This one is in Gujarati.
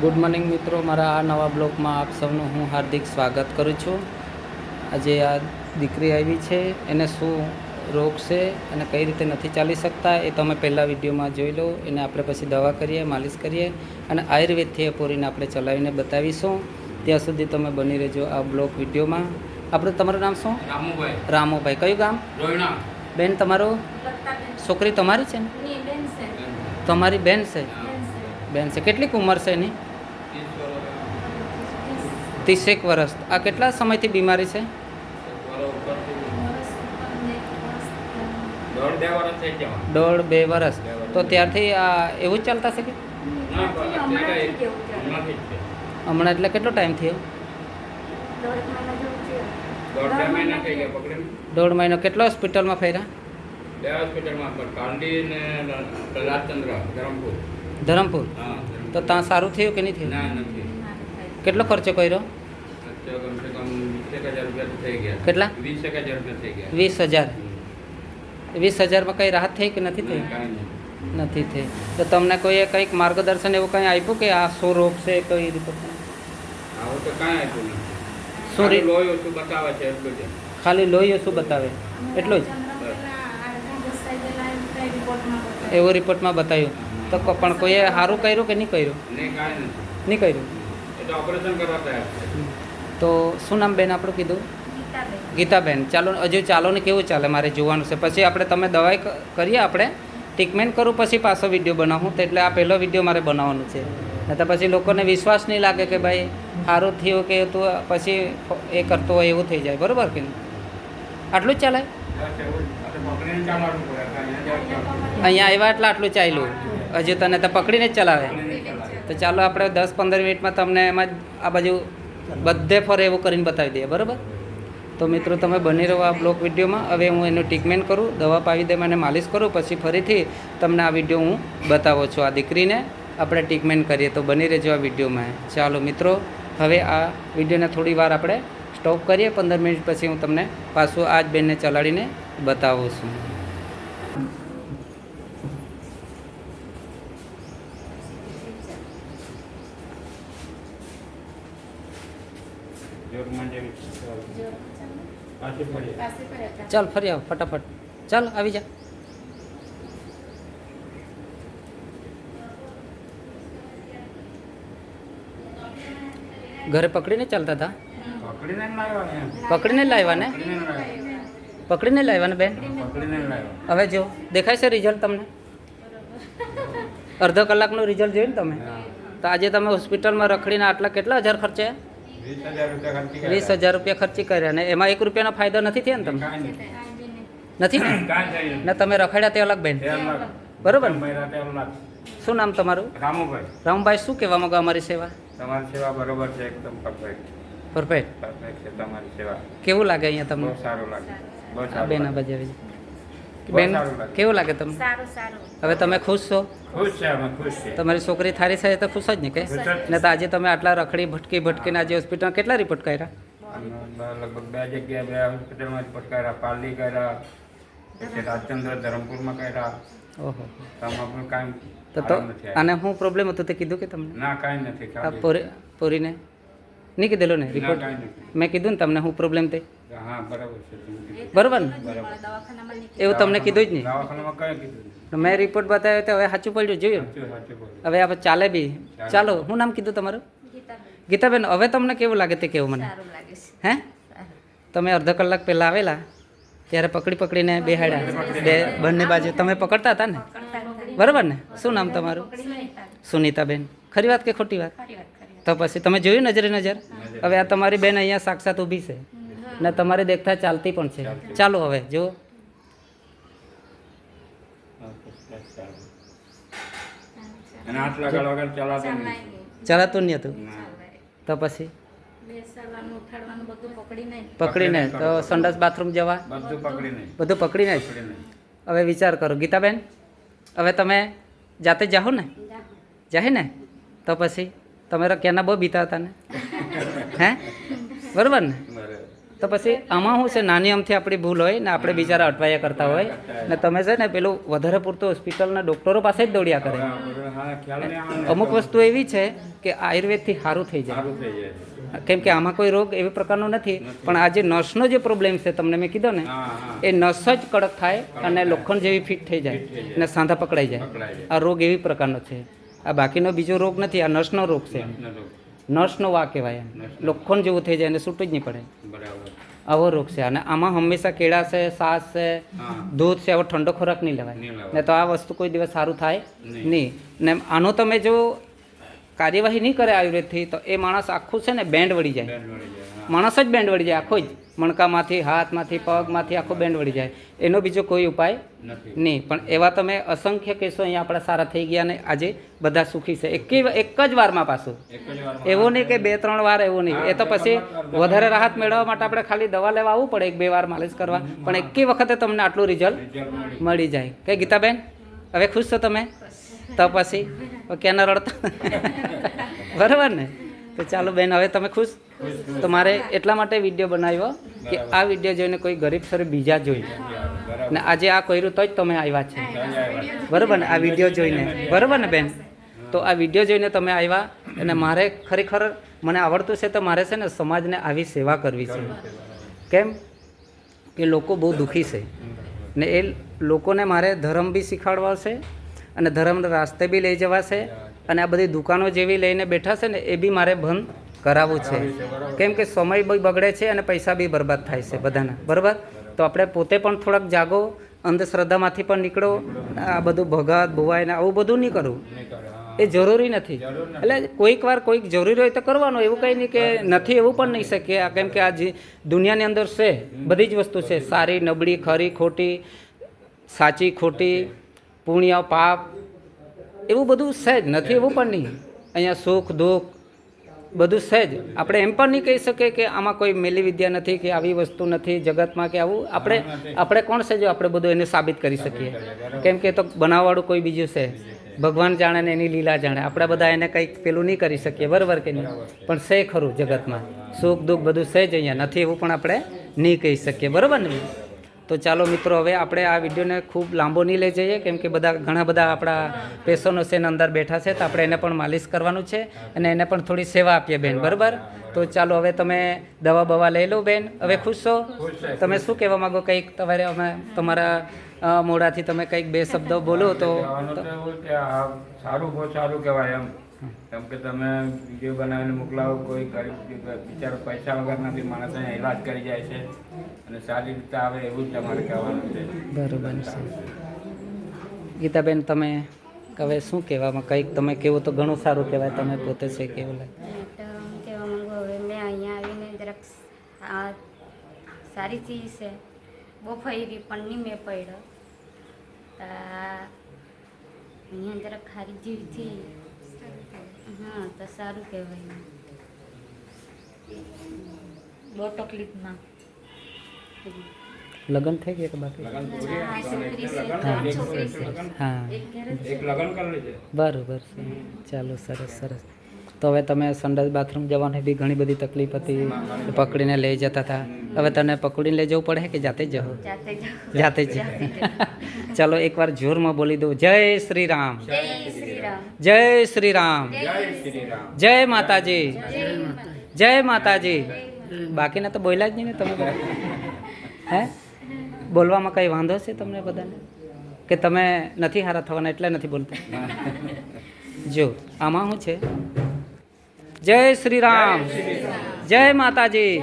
ગુડ મોર્નિંગ મિત્રો મારા આ નવા બ્લોગમાં આપ સૌનું હું હાર્દિક સ્વાગત કરું છું. આજે આ દીકરી આવી છે એને શું રોગ છે અને કઈ રીતે નથી ચાલી શકતા એ તમે પહેલાં વિડીયોમાં જોઈ લો. એને આપણે પછી દવા કરીએ માલિશ કરીએ અને આયુર્વેદથી એ પૂરીને આપણે ચલાવીને બતાવીશું. ત્યાં સુધી તમે બની રહેજો આ બ્લોગ વિડીયોમાં. આપણે તમારું નામ શું? રામુભાઈ. રામોભાઈ. કયું ગામ? બેન તમારું? છોકરી તમારી છે ને? તમારી બેન છે. બેન છે. કેટલીક ઉંમર છે એની? ત્રીસેક વર્ષ આ કેટલા સમયથી બીમારી છે? દોઢ બે વર્ષ તો ત્યારથી આ એવું જ ચાલતા છે કે? હમણાં એટલે કેટલો ટાઈમ થયો? દોઢ મહિના. દોઢ કેટલો હોસ્પિટલમાં ફર્યા? બે હોસ્પિટલમાં કાંડી ને રાજચંદ્ર ધરમપુર. ધરમપુર. તો ત્યાં સારું થયું કે નહીં થયું? ના નથી કેટલો ખર્ચો કર્યો? કેટલા? વીસ હજાર. વીસ હજારમાં કંઈ રાહત થઈ કે નથી થઈ? નથી થઈ. તો તમને કોઈએ કંઈક માર્ગદર્શન એવું કંઈ આપ્યું કે આ શું રોગ છે કઈ રીતે? ખાલી લોહી ઓછું બતાવે છે એટલું જ ખાલી લોહી શું બતાવે. એટલું જ? એવો રિપોર્ટમાં બતાવ્યું. તો કો- પણ કોઈએ સારું કર્યું કે નહીં કર્યું? નહીં કર્યું? ઓપરેશન કરવા તો શું નામ બેન આપણું કીધું? ગીતાબેન. ચાલો હજુ ચાલો ને કેવું ચાલે મારે જોવાનું છે. પછી આપણે તમે દવાઈ કરીએ આપણે. ટ્રીટમેન્ટ કરું પછી પાછો વીડિયો બનાવું. તો એટલે આ પહેલો વીડિયો મારે બનાવવાનું છે. નહીં તો પછી લોકોને વિશ્વાસ નહીં લાગે કે ભાઈ સારું થયું કે તું પછી એ કરતો હોય એવું થઈ જાય. બરાબર કે આટલું જ ચાલે? અહીંયા આવ્યા એટલે આટલું ચાલ્યું. હજુ તને તો પકડીને જ ચલાવે. તો ચાલો આપણે દસ પંદર મિનિટમાં તમને એમાં આ બાજુ બધે ફરે એવું કરીને બતાવી દઈએ, બરાબર? તો મિત્રો, તમે બની રહો આ બ્લોક વિડીયોમાં. હવે હું એનું ટ્રીટમેન્ટ કરું, દવા પાવી દે, મને માલિશ કરું, પછી ફરીથી તમને આ વીડિયો હું બતાવો છું. આ દીકરીને આપણે ટ્રીટમેન્ટ કરીએ, તો બની રહેજો આ વિડીયોમાં. ચાલો મિત્રો, હવે આ વિડીયોને થોડી વાર આપણે સ્ટોપ કરીએ. પંદર મિનિટ પછી હું તમને પાછું આ જ બેનને ચલાડીને બતાવું છું જોરમાં જેવી પાછી પડી ચાલ. ફરી આવ. ફટાફટ. ચાલ આવી જા. ઘરે પકડીને ચાલતા હતા પકડીને લાવ્યા ને. પકડીને લાવ્યા ને? બેન. હવે જો દેખાય છે રિઝલ્ટ તમને? અડધો કલાકનું રિઝલ્ટ જોયું ને તમે? તો આજે તમે હોસ્પિટલમાં રખડીને આટલા કેટલા હજાર ખર્ચે વીસ હજાર રૂપિયા ખર્ચી કર્યા. ને એમાં એક રૂપિયાનો ફાયદો નથી થયો ને તમને? નથી? ને તમે રખડ્યા તે અલગ બેન. બરોબર. શું નામ તમારું? રામુભાઈ. રામભાઈ શું કહેવા માંગો અમારી સેવા? તમારી સેવા બરોબર છે એકદમ પરફેક્ટ પરફેક્ટ પરફેક્ટ છે તમારી સેવા. કેવું લાગે અહીંયા બહુ તમને સારું લાગે. બહુ આ સારું બેન લાગે. બાજુ આવી બહુ બેન. કેવું લાગે તમને? સારું સારું. હવે તમે ખુશ છો? ખુશ છે અમે ખુશ છે. તમારી છોકરી થારી છે તો ખુશ જ ને કે? ને તો આજે તમે આટલા રખડી ભટકી ભટકીને આજે હોસ્પિટલમાં કેટલા રિપોર્ટ કર્યા? લગભગ બે જગ્યાએ બે હોસ્પિટલમાં જ કર્યા. પાલી કર્યા પછી રાજચંદ્ર ધરમપુરમાં કર્યા. ઓહો. તમારું પણ કાંઈ તો તો અને શું પ્રોબ્લેમ હતું તે કીધું કે તમને? ના કાંઈ નથી પૂરી પૂરીને પોરી પોરીને? નહીં કીધેલું ને રિપોર્ટ મેં કીધું ને તમને શું પ્રોબ્લેમ તે? હા બરાબર ને એવું તમને કીધું જ નહીં. મેં રિપોર્ટ બતાવ્યો તો હવે સાચું પડ્યું જોયું. હવે આપણે ચાલે બી. ચાલો. શું નામ કીધું તમારું? ગીતાબેન. ગીતાબેન હવે તમને કેવું લાગે તે કેવું મને? સારું હે? તમે અડધો કલાક પહેલાં આવેલા ત્યારે પકડી પકડીને બેહાડ્યા. બે બંને બાજુ. તમે પકડતા હતા ને? બરાબર ને? શું નામ તમારું? સુનીતાબેન. ખરી વાત કે ખોટી વાત? ખરી વાત ખરી તો પછી તમે જોયું નજરે નજર? હવે આ તમારી બેન અહીંયા સાક્ષાત ઊભી છે. ને તમારે દેખતા ચાલતી પણ છે. ચાલો હવે જુઓ. ચલાતો નહીં. ચલાતું નહીં હતું. તો પછી? પકડીને તો સંડાસ બાથરૂમ જવા? બધું પકડી નહીં પકડીને જ હવે વિચાર કરો. ગીતાબેન હવે તમે જાતે જાઓ ને? જાહે. ને? તો પછી? તમારા ક્યાંના બહુ બીતા હતા ને? હે? બરાબર ને? તો પછી આમાં શું છે? નાની અમથી આપણી ભૂલ હોય ને આપણે બિચારા અટવાયા કરતા હોય ને તમે છે ને પેલું વધારે પૂરતું હોસ્પિટલના ડૉક્ટરો પાસે જ દોડ્યા કરે. અમુક વસ્તુ એવી છે કે આયુર્વેદથી સારું થઈ જાય. કેમ કે આમાં કોઈ રોગ એવી પ્રકારનો નથી પણ આ જે નસનો જે પ્રોબ્લેમ છે તમને મેં કીધો ને એ નસ જ કડક થાય અને લોખંડ જેવી ફિટ થઈ જાય અને સાંધા પકડાઈ જાય. પકડાઈ જાય. આ રોગ એવી પ્રકારનો છે. આ બાકીનો બીજો રોગ નથી આ નસનો રોગ છે. નતો. નસનો વા કહેવાય એમ. લોખંડ જેવું થઈ જાય અને છૂટું જ નહીં પડે. બરાબર. આવો રોગ છે. અને આમાં હંમેશા કેળા છે સાસ છે દૂધ છે આવો ઠંડો ખોરાક નહીં લેવાય. ને તો આ વસ્તુ કોઈ દિવસ સારું થાય નહીં. ને આનો તમે જો કાર્યવાહી નહીં કરે આયુર્વેદથી તો એ માણસ આખું છે ને બેન્ડ વળી જાય. માણસ જ બેન્ડ વળી જાય આખો જ. મણકામાંથી હાથમાંથી પગમાંથી આખો બેન્ડ વળી જાય. એનો બીજો કોઈ ઉપાય નહીં. પણ એવા તમે અસંખ્ય કેસો અહીંયા આપણા સારા થઈ ગયા ને આજે બધા સુખી છે. એક એક જ વારમાં પાછું. એક એવું નહીં કે બે ત્રણ વાર એવું નહીં. એ તો પછી વધારે રાહત મેળવવા માટે આપણે ખાલી દવા લેવા આવવું પડે એક બે વાર માલિશ કરવા. પણ એકે વખતે તમને આટલું રિઝલ્ટ મળી. જાય. કે ગીતાબેન? હવે ખુશ છો તમે? તો પછી? હવે ક્યાં ના રડતા? બરાબર ને? તો ચાલો બેન હવે તમે ખુશ? તો મારે એટલા માટે વીડિયો બનાવ્યો કે આ વીડિયો જોઈને કોઈ ગરીબ સર બીજા જોઈ ને આજે આ કર્યું તો જ તમે આવ્યા છે. બરાબર ને? આ વીડિયો જોઈને. બરાબર ને બેન? તો આ વીડિયો જોઈને તમે આવ્યા અને મારે ખરેખર મને આવડતું છે તો મારે છે ને સમાજને આવી સેવા કરવી છે. કેમ? કે લોકો બહુ દુઃખી છે. ને એ લોકોને મારે ધર્મ બી શીખવાડવા છે અને ધર્મના રાસ્તે બી લઈ જવા છે. અને આ બધી દુકાનો જેવી લઈને બેઠા છે ને એ બી મારે બંધ કરાવવું છે. કેમ કે સમય બી બગડે છે અને પૈસા બી બરબાદ થાય છે બધાના. બરાબર? તો આપણે પોતે પણ થોડાક જાગો અંધશ્રદ્ધામાંથી પણ નીકળો આ બધું ભગાત ભુવાય ને આવું બધું નહીં કરવું એ જરૂરી નથી. એટલે કોઈક વાર કોઈક જરૂરી હોય તો કરવાનું એવું કંઈ નહીં કે નથી એવું પણ નહીં શકે આ કેમ કે આ જે દુનિયાની અંદર છે બધી જ વસ્તુ છે. સારી નબળી ખરી ખોટી સાચી ખોટી પુણ્ય પાપ એવું બધું સહેજ, નથી એવું પણ નહીં. અહીંયા સુખ, દુઃખ, બધું સહેજ. આપણે એમ પણ નહીં કહી શકીએ કે આમાં કોઈ મેલી વિદ્યા નથી, કે આવી વસ્તુ નથી જગતમાં કે આવું. આપણે આપણે કોણ છે જો આપણે બધું એને સાબિત કરી શકીએ? કેમ કે તો બનાવવાળું કોઈ બીજું છે? ભગવાન જાણે ને એની લીલા જાણે. આપણે બધા એને કંઈક પેલું નહીં કરી શકીએ, બરાબર કે નહીં? પણ છે ખરું જગતમાં. સુખ, દુઃખ બધું સહેજ અહીંયા નથી એવું પણ આપણે નહીં કહી શકીએ. બરાબર ને? તો ચાલો મિત્રો હવે આપણે આ વિડીયોને ખૂબ લાંબો નહીં લઈ જઈએ કેમ કે બધા ઘણા બધા આપણા પેશનો છે એના અંદર બેઠા છે તો આપણે એને પણ માલિશ કરવાનું છે અને એને પણ થોડી સેવા આપીએ બેન બરાબર? તો ચાલો હવે તમે દવા બવા લઈ લો બેન હવે ખુશ છો? તમે શું કહેવા માગો? કંઈક તમારે અમે તમારા મોઢાથી તમે કંઈક બે શબ્દો બોલો તો સારું બહુ સારું કહેવાય એમ. કેમ કે તમે વીડિયો બનાવીને મોકલાવો કોઈ ગરીબ બિચારો પૈસા વગર નથી માણસ અહીંયા ઈલાજ કરી જાય છે અને સારી રીતે આવે એવું જ તમારે કહેવાનું છે. બરોબર છે. ગીતાબેન તમે હવે શું કહેવામાં કંઈક તમે કેવું તો ઘણું સારું કહેવાય તમે પોતે છે કેવું લાગે? કહેવા માંગુ હવે મેં અહીંયા આવીને જરાક આ સારી ચીજ છે. બહુ ફરી પણ નહીં મેં પડ્યો. તો અહીંયા જરાક ખારી જીવ થઈ હા તો સારું કહેવાય. બોટો ક્લિપમાં લગ્ન થઈ ગયા કે બાકી? હા, બરોબર ચાલો સરસ સરસ. તો હવે તમે સંડાસ બાથરૂમ જવાની બી ઘણી બધી તકલીફ હતી. પકડીને લઈ જતા હતા. હવે તને પકડીને લઈ જવું પડે કે જાતે જ જાતે જ ચાલો એકવાર જોરમાં બોલી દઉં. જય શ્રી રામ. જય શ્રી રામ જય શ્રી રામ. જય માતાજી. જય માતાજી. બાકીના તો બોલ્યા જ નહીં ને તમે હે? બોલવામાં કંઈ વાંધો છે તમને બધાને? કે તમે નથી હારા થવાના એટલે નથી બોલતા? જો આમાં શું છે? જય શ્રી રામ. જય માતાજી.